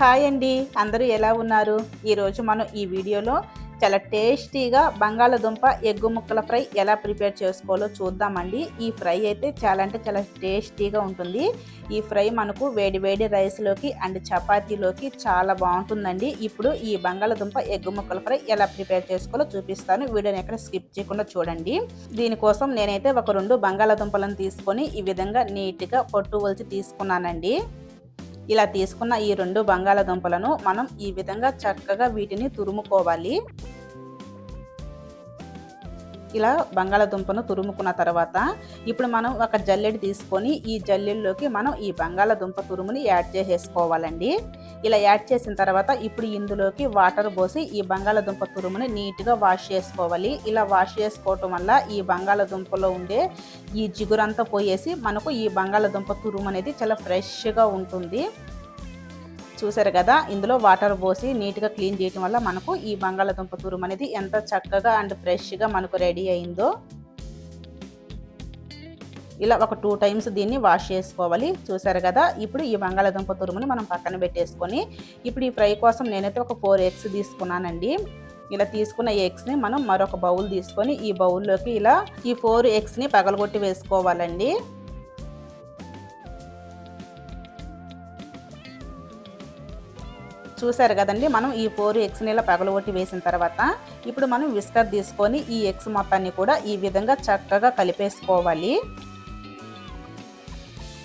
Hi అండి. అందరూ ఎలా ఉన్నారు? ఈరోజు మనం ఈ వీడియోలో చాలా టేస్టీగా బంగాళదుంప ఎగ్గు ముక్కల ఫ్రై ఎలా ప్రిపేర్ చేసుకోవాలో చూద్దామండి. ఈ ఫ్రై అయితే చాలా అంటే చాలా టేస్టీగా ఉంటుంది. ఈ ఫ్రై మనకు వేడి వేడి రైస్లోకి అండ్ చపాతీలోకి చాలా బాగుంటుందండి. ఇప్పుడు ఈ బంగాళదుంప ఎగ్గు ముక్కల ఫ్రై ఎలా ప్రిపేర్ చేసుకోవాలో చూపిస్తాను. వీడియోని ఎక్కడ స్కిప్ చేయకుండా చూడండి. దీనికోసం నేనైతే ఒక రెండు బంగాళదుంపలను తీసుకొని ఈ విధంగా నీట్గా పొట్టు వలిచి తీసుకున్నానండి. ఇలా తీసుకున్న ఈ రెండు బంగాళాదుంపలను మనం ఈ విధంగా చక్కగా వీటిని తురుముకోవాలి. ఇలా బంగాళదుంపను తురుముకున్న తర్వాత ఇప్పుడు మనం ఒక జల్లెడి తీసుకొని ఈ జల్లెల్లోకి మనం ఈ బంగాళదుంప తురుముని యాడ్ చేసేసుకోవాలండి. ఇలా యాడ్ చేసిన తర్వాత ఇప్పుడు ఇందులోకి వాటర్ పోసి ఈ బంగాళదుంప తురుముని నీట్గా వాష్ చేసుకోవాలి. ఇలా వాష్ చేసుకోవటం వల్ల ఈ బంగాళదుంపలో ఉండే ఈ జిగురంతా పోయేసి మనకు ఈ బంగాళదుంప తురుము అనేది చాలా ఫ్రెష్గా ఉంటుంది. చూసారు కదా ఇందులో వాటర్ పోసి నీట్గా క్లీన్ చేయడం వల్ల మనకు ఈ బంగాళదుంప తురుము అనేది ఎంత చక్కగా అండ్ ఫ్రెష్గా మనకు రెడీ అయిందో ఇలా ఒక టూ టైమ్స్ దీన్ని వాష్ చేసుకోవాలి. చూసారు కదా ఇప్పుడు ఈ బంగాళదుంప తురుముని మనం పక్కన పెట్టేసుకొని ఇప్పుడు ఈ ఫ్రై కోసం నేనైతే ఒక ఫోర్ ఎగ్స్ తీసుకున్నానండి. ఇలా తీసుకున్న ఎగ్స్ని మనం మరొక బౌల్ తీసుకొని ఈ బౌల్లోకి ఇలా ఈ ఫోర్ ఎగ్స్ని పగలగొట్టి వేసుకోవాలండి. చూసారు కదండి మనం ఈ ఫోర్ ఎగ్స్ని ఇలా పగలగొట్టి వేసిన తర్వాత ఇప్పుడు మనం విస్కర్ తీసుకొని ఈ ఎగ్స్ మొత్తాన్ని కూడా ఈ విధంగా చక్కగా కలిపేసుకోవాలి.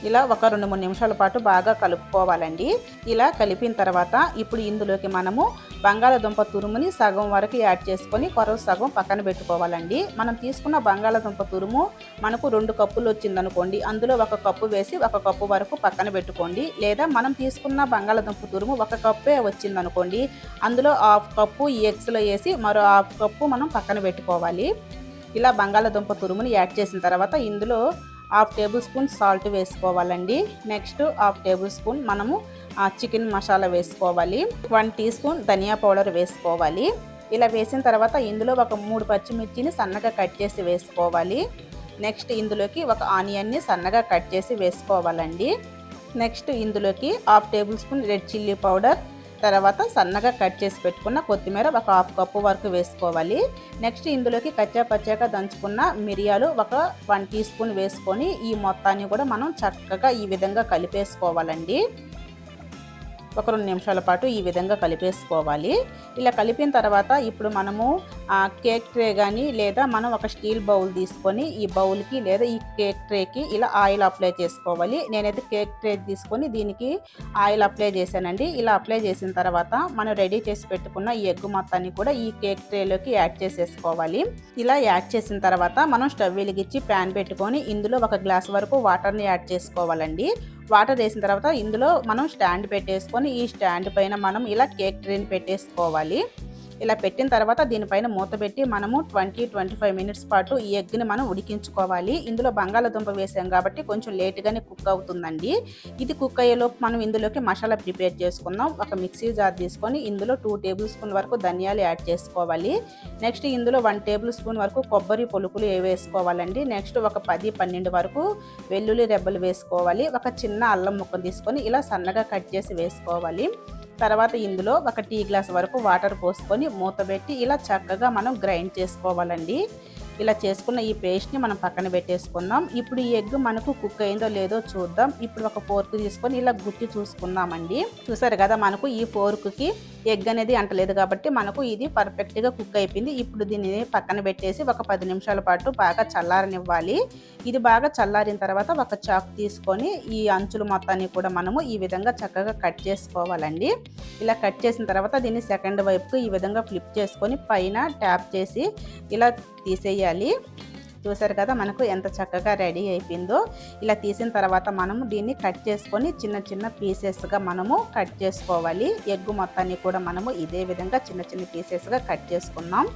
ఇలా ఒక రెండు మూడు నిమిషాల పాటు బాగా కలుపుకోవాలండి. ఇలా కలిపిన తర్వాత ఇప్పుడు ఇందులోకి మనము బంగాళదుంప తురుముని సగం వరకు యాడ్ చేసుకొని కొరవ సగం పక్కన పెట్టుకోవాలండి. మనం తీసుకున్న బంగాళదుంప తురుము మనకు రెండు కప్పులు వచ్చిందనుకోండి. అందులో ఒక కప్పు వేసి ఒక కప్పు వరకు పక్కన పెట్టుకోండి. లేదా మనం తీసుకున్న బంగాళదుంప తురుము ఒక కప్పే వచ్చిందనుకోండి. అందులో హాఫ్ కప్పు ఈ ఎగ్స్లో వేసి మరో హాఫ్ కప్పు మనం పక్కన పెట్టుకోవాలి. ఇలా బంగాళదుంప తురుముని యాడ్ చేసిన తర్వాత ఇందులో హాఫ్ టేబుల్ స్పూన్ సాల్ట్ వేసుకోవాలండి. నెక్స్ట్ హాఫ్ టేబుల్ స్పూన్ మనము చికెన్ మసాలా వేసుకోవాలి. వన్ టీ స్పూన్ ధనియా పౌడర్ వేసుకోవాలి. ఇలా వేసిన తర్వాత ఇందులో ఒక మూడు పచ్చిమిర్చిని సన్నగా కట్ చేసి వేసుకోవాలి. నెక్స్ట్ ఇందులోకి ఒక ఆనియన్ని సన్నగా కట్ చేసి వేసుకోవాలండి. నెక్స్ట్ ఇందులోకి half tablespoon red chilli powder తర్వాత సన్నగా కట్ చేసి పెట్టుకున్న కొత్తిమీర ఒక హాఫ్ కప్పు వరకు వేసుకోవాలి. నెక్స్ట్ ఇందులోకి కచ్చా పచ్చాగా దంచుకున్న మిరియాలు ఒక వన్ టీ స్పూన్ వేసుకొని ఈ మొత్తాన్ని కూడా మనం చక్కగా ఈ విధంగా కలిపేసుకోవాలండి. ఒక రెండు నిమిషాల పాటు ఈ విధంగా కలిపేసుకోవాలి. ఇలా కలిపిన తర్వాత ఇప్పుడు మనము కేక్ ట్రే కానీ లేదా మనం ఒక స్టీల్ బౌల్ తీసుకొని ఈ బౌల్కి లేదా ఈ కేక్ ట్రేకి ఇలా ఆయిల్ అప్లై చేసుకోవాలి. నేనైతే కేక్ ట్రే తీసుకొని దీనికి ఆయిల్ అప్లై చేశానండి. ఇలా అప్లై చేసిన తర్వాత మనం రెడీ చేసి పెట్టుకున్న ఈ ఎగ్గు మొత్తాన్ని కూడా ఈ కేక్ ట్రేలోకి యాడ్ చేసేసుకోవాలి. ఇలా యాడ్ చేసిన తర్వాత మనం స్టవ్ వెలిగించి ప్యాన్ పెట్టుకొని ఇందులో ఒక గ్లాస్ వరకు వాటర్ని యాడ్ చేసుకోవాలండి. వాటర్ వేసిన తర్వాత ఇందులో మనం స్టాండ్ పెట్టేసుకొని ఈ స్టాండ్ పైన మనం ఇలా కేక్ ట్రేని పెట్టేసుకోవాలి. ఇలా పెట్టిన తర్వాత దీనిపైన మూత పెట్టి మనము ట్వంటీ ట్వంటీ ఫైవ్ మినిట్స్ పాటు ఈ ఎగ్ని మనం ఉడికించుకోవాలి. ఇందులో బంగాళదుంప వేసాం కాబట్టి కొంచెం లేట్గానే కుక్ అవుతుందండి. ఇది కుక్ అయ్యేలోపు మనం ఇందులోకి మసాలా ప్రిపేర్ చేసుకుందాం. ఒక మిక్సీ జార్ తీసుకొని ఇందులో టూ టేబుల్ స్పూన్ వరకు ధనియాలు యాడ్ చేసుకోవాలి. నెక్స్ట్ ఇందులో వన్ టేబుల్ స్పూన్ వరకు కొబ్బరి పొలుకులు వేసుకోవాలండి. నెక్స్ట్ ఒక పది పన్నెండు వరకు వెల్లుల్లి రెబ్బలు వేసుకోవాలి. ఒక చిన్న అల్లం ముక్కను తీసుకొని ఇలా సన్నగా కట్ చేసి వేసుకోవాలి. తర్వాత ఇందులో ఒక టీ గ్లాస్ వరకు వాటర్ పోసుకొని మూత పెట్టి ఇలా చక్కగా మనం గ్రైండ్ చేసుకోవాలండి. ఇలా చేసుకున్న ఈ పేస్ట్ని మనం పక్కన పెట్టేసుకుందాం. ఇప్పుడు ఈ ఎగ్ మనకు కుక్ అయిందో లేదో చూద్దాం. ఇప్పుడు ఒక ఫోర్క్ తీసుకొని ఇలా గుచ్చి చూసుకుందామండి. చూసారు కదా మనకు ఈ ఫోర్క్కి ఎగ్ అనేది అంటలేదు కాబట్టి మనకు ఇది పర్ఫెక్ట్గా కుక్ అయిపోయింది. ఇప్పుడు దీన్ని పక్కన పెట్టేసి ఒక పది నిమిషాల పాటు బాగా చల్లారనివ్వాలి. ఇది బాగా చల్లారిన తర్వాత ఒక చాక్ తీసుకొని ఈ అంచులు మొత్తాన్ని కూడా మనము ఈ విధంగా చక్కగా కట్ చేసుకోవాలండి. ఇలా కట్ చేసిన తర్వాత దీన్ని సెకండ్ వైపుకు ఈ విధంగా ఫ్లిప్ చేసుకొని పైన ట్యాప్ చేసి ఇలా తీసేయాలి. చూసారు కదా మనకు ఎంత చక్కగా రెడీ అయిపోయిందో. ఇలా తీసిన తర్వాత మనము దీన్ని కట్ చేసుకొని చిన్న చిన్న పీసెస్గా మనము కట్ చేసుకోవాలి. ఎగ్గు మొత్తాన్ని కూడా మనము ఇదే విధంగా చిన్న చిన్న పీసెస్గా కట్ చేసుకున్నాం.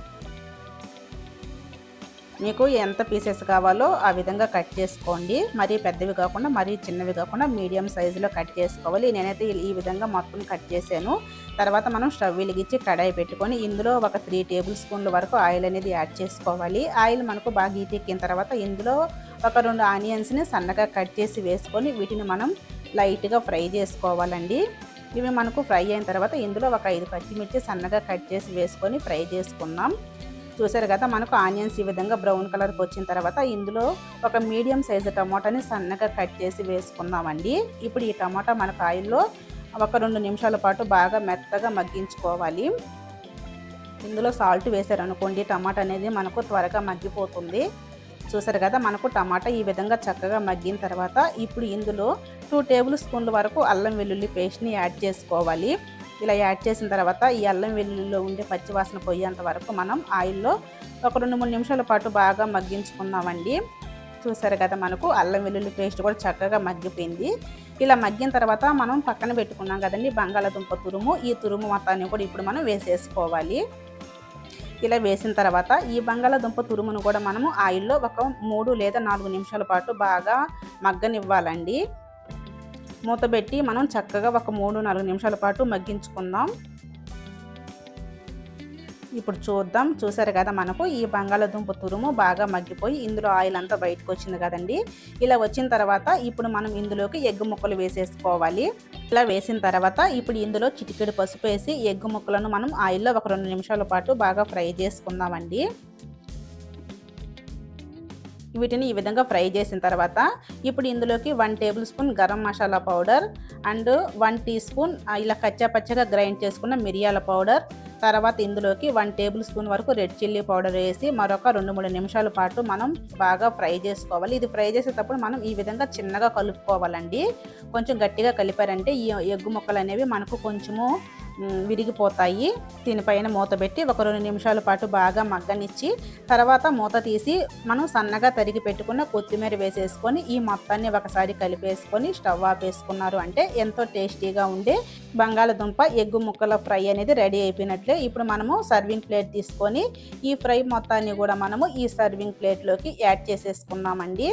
మీకు ఎంత పీసెస్ కావాలో ఆ విధంగా కట్ చేసుకోండి. మరీ పెద్దవి కాకుండా మరీ చిన్నవి కాకుండా మీడియం సైజులో కట్ చేసుకోవాలి. నేనైతే ఈ విధంగా మొత్తం కట్ చేశాను. తర్వాత మనం స్టవ్ వెలిగించి కడాయి పెట్టుకొని ఇందులో ఒక త్రీ టేబుల్ స్పూన్ల వరకు ఆయిల్ అనేది యాడ్ చేసుకోవాలి. ఆయిల్ మనకు బాగా ఈటెక్కిన తర్వాత ఇందులో ఒక రెండు ఆనియన్స్ని సన్నగా కట్ చేసి వేసుకొని వీటిని మనం లైట్గా ఫ్రై చేసుకోవాలండి. ఇవి మనకు ఫ్రై అయిన తర్వాత ఇందులో ఒక ఐదు పచ్చిమిర్చి సన్నగా కట్ చేసి వేసుకొని ఫ్రై చేసుకుందాం. చూసారు కదా మనకు ఆనియన్స్ ఈ విధంగా బ్రౌన్ కలర్కి వచ్చిన తర్వాత ఇందులో ఒక మీడియం సైజు టమాటాని సన్నగా కట్ చేసి వేసుకుందామండి. ఇప్పుడు ఈ టమాటా మనకు ఆయిల్లో ఒక రెండు నిమిషాల పాటు బాగా మెత్తగా మగ్గించుకోవాలి. ఇందులో సాల్ట్ వేసారనుకోండి టమాటా అనేది మనకు త్వరగా మగ్గిపోతుంది. చూసారు కదా మనకు టమాటా ఈ విధంగా చక్కగా మగ్గిన తర్వాత ఇప్పుడు ఇందులో టూ టేబుల్ స్పూన్ల వరకు అల్లం వెల్లుల్లి పేస్ట్ని యాడ్ చేసుకోవాలి. ఇలా యాడ్ చేసిన తర్వాత ఈ అల్లం వెల్లుల్లిలో ఉండే పచ్చివాసన పోయేంత వరకు మనం ఆయిల్లో ఒక రెండు మూడు నిమిషాల పాటు బాగా మగ్గించుకున్నామండి. చూసారు కదా మనకు అల్లం వెల్లుల్లి పేస్ట్ కూడా చక్కగా మగ్గిపోయింది. ఇలా మగ్గిన తర్వాత మనం పక్కన పెట్టుకున్నాం కదండి బంగాళాదుంప తురుము. ఈ తురుము మొత్తాన్ని కూడా ఇప్పుడు మనం వేసేసుకోవాలి. ఇలా వేసిన తర్వాత ఈ బంగాళాదుంప తురుమును కూడా మనము ఆయిల్లో ఒక మూడు లేదా నాలుగు నిమిషాల పాటు బాగా మగ్గనివ్వాలండి. మూత పెట్టి మనం చక్కగా ఒక మూడు నాలుగు నిమిషాల పాటు మగ్గించుకుందాం. ఇప్పుడు చూద్దాం. చూసారు కదా మనకు ఈ బంగాళాదుంప తురుము బాగా మగ్గిపోయి ఇందులో ఆయిల్ అంతా బయటకు వచ్చింది కదండి. ఇలా వచ్చిన తర్వాత ఇప్పుడు మనం ఇందులోకి ఎగ్గు ముక్కలు వేసేసుకోవాలి. ఇలా వేసిన తర్వాత ఇప్పుడు ఇందులో చిటికెడు పసుపు వేసి ఎగ్గు ముక్కలను మనం ఆయిల్లో ఒక రెండు నిమిషాల పాటు బాగా ఫ్రై చేసుకుందామండి. వీటిని ఈ విధంగా ఫ్రై చేసిన తర్వాత ఇప్పుడు ఇందులోకి one tablespoon garam masala powder and one teaspoon ఇలా కచ్చా పచ్చగా గ్రైండ్ చేసుకున్న మిరియాల పౌడర్. తర్వాత ఇందులోకి వన్ టేబుల్ స్పూన్ వరకు రెడ్ చిల్లీ పౌడర్ వేసి మరొక రెండు మూడు నిమిషాల పాటు మనం బాగా ఫ్రై చేసుకోవాలి. ఇది ఫ్రై చేసేటప్పుడు మనం ఈ విధంగా చిన్నగా కలుపుకోవాలండి. కొంచెం గట్టిగా కలిపారంటే ఈ ఎగ్గు ముక్కలు అనేవి మనకు కొంచెము విరిగిపోతాయి. దీనిపైన మూత పెట్టి ఒక రెండు నిమిషాల పాటు బాగా మగ్గనిచ్చి తర్వాత మూత తీసి మనం సన్నగా తరిగి పెట్టుకున్న కొత్తిమీర వేసేసుకొని ఈ మొత్తాన్ని ఒకసారి కలిపేసుకొని స్టవ్ ఆపేసుకున్నారు అంటే ఎంతో టేస్టీగా ఉండే బంగాళదుంప ఎగ్గు ముక్కల ఫ్రై అనేది రెడీ అయిపోయినట్లే. ఇప్పుడు మనము సర్వింగ్ ప్లేట్ తీసుకొని ఈ ఫ్రై మొత్తాన్ని కూడా మనము ఈ సర్వింగ్ ప్లేట్లోకి యాడ్ చేసేసుకున్నామండి.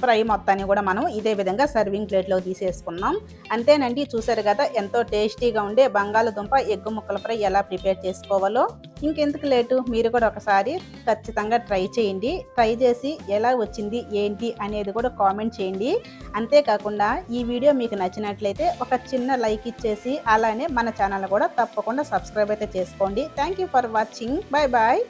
ఫ్రై మొత్తాన్ని కూడా మనం ఇదే విధంగా సర్వింగ్ ప్లేట్లో తీసేసుకున్నాం. అంతేనండి చూసారు కదా ఎంతో టేస్టీగా ఉండే బంగాళదుంప ఎగ్గు ముక్కల ఫ్రై ఎలా ప్రిపేర్ చేసుకోవాలో. ఇంకెందుకు లేటు మీరు కూడా ఒకసారి ఖచ్చితంగా ట్రై చేయండి. ట్రై చేసి ఎలా వచ్చింది ఏంటి అనేది కూడా కామెంట్ చేయండి. అంతేకాకుండా ఈ వీడియో మీకు నచ్చినట్లయితే ఒక చిన్న లైక్ ఇచ్చేసి అలానే మన ఛానల్ కూడా తప్పకుండా సబ్స్క్రైబ్ అయితే చేసుకోండి. Thank you for watching. Bye bye.